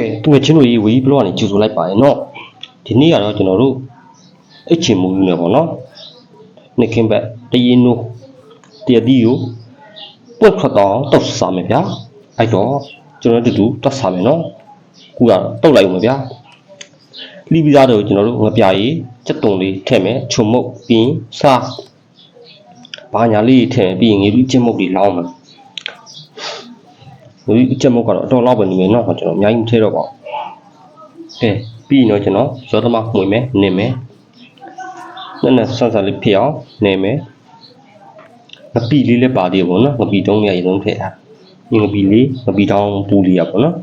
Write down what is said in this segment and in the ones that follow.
ယ်သူငယ်ချင်းတို့ရေးဝီဘလော့ကနေကြိုဆိုလိုက်ပါတယ်နော်ဒီနေ့ကတော့ကျွန်တော်တို့အချင်းမူလူနဲ့ပေါ့နော်နေခင်ဘက်တရင်နိုးတရဒီယိုပွက်ခတ်တော့တောက်စားမယ်ဗျာအဲ့တော့ကျွန်တော်တို့တူတောက်စားမယ်နော်ခုကတော့တောက်လိုက်ဦးမယ်ဗျာလီပီသားတို့ကျွန်တော်တို့ငပြရေးချက်တုံလေးထည့်မယ်ချုံမုတ်ပြီးစားဘာညာလေးထည့်ပြီးငေလူချင်းမုတ်တွေလောင်းမယ် ဘူးဒီအချက်မဟုတ်ကတော့အတော်လောက်ပဲနေမယ်နော်ကျွန်တော်အများကြီးမထည့်တော့ပါဘူးကဲပြီးတော့ကျွန်တော်ရောသမမှွေမယ်နေမယ်နည်းနည်းဆန်းဆန်းလေးဖြစ်အောင်နေမယ်ငပီလေးလည်းပါသေးပါဘောနော်ငပီတုံးလေးရေလုံးထည့်ထားဒီငပီလေးငပီတောင်းပူလေးရပါဘောနော်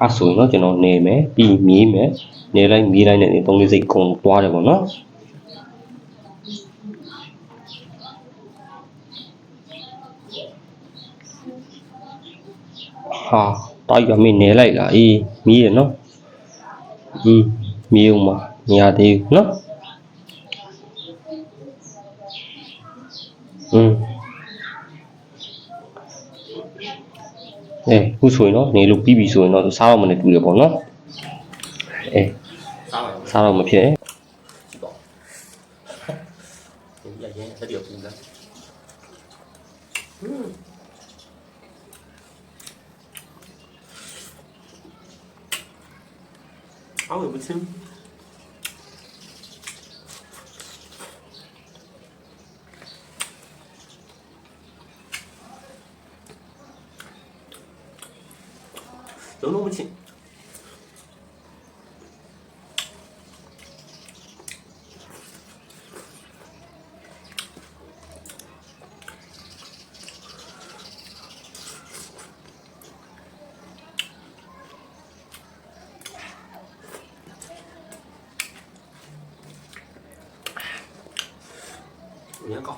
အဲ့ဆိုရင်တော့ကျွန်တော်နေမယ်ပြီးမြေးမယ်နေလိုက်မြေးလိုက်နဲ့သုံးလေးစိတ်ကုန်သွားတယ်ပေါ့နော် ဟာတိုက်ရမေးနေလိုက်လားအေးမီးရနော်အေးမီးဦးမှာမရသေးဘူးနော်อืมအဲခုဆိုရင်တော့နေလို့ပြီးပြီဆိုရင်တော့စားတော့မနေတူတယ်ပေါ့နော်အဲစားပါစားတော့မဖြစ်ဘူးဒီရရင်လက်ရပူးလား 肠胃不清都弄不清。Nhớ con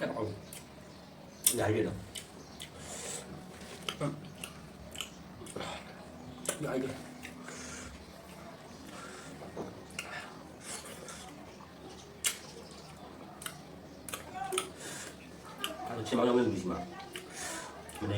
các bạn dạy gì đâu dạy đi 老有味道你不喜欢就个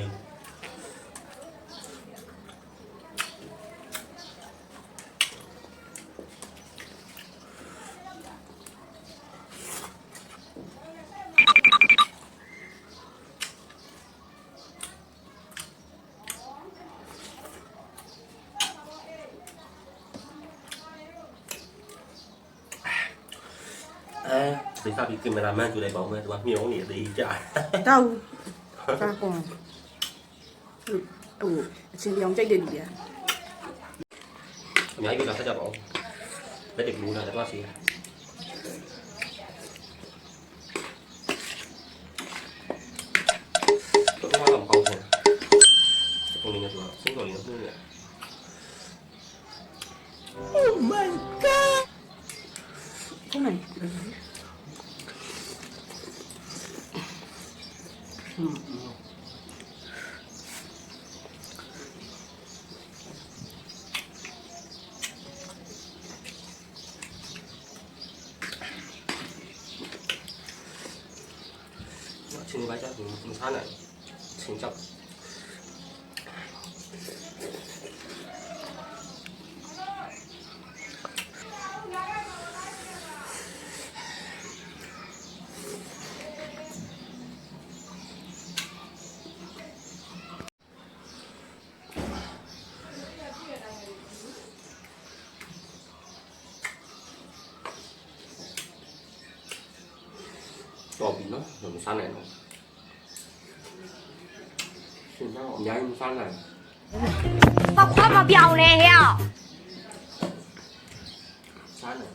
Stefan làm kameraman chú này bảo vệ tụi miếu này đi chạy. Đâu? Ta cùng. Ừ, ừ xin giống chạy đến đi. Nhảy cái là sao bảo. Lấy được luôn là đã quá xí. Tôi không làm cầu rồi. Tôi mình là tụi, xuống rồi nữa nữa. Oh my god. Không này. 嗯嗯。请你把家庭送餐来请教。 နော်မစားနိုင်တော့ရှင်တော့အများကြီးမစားနိုင်ဘာခွာမပြောင်းလဲဟဲ့စားနိုင်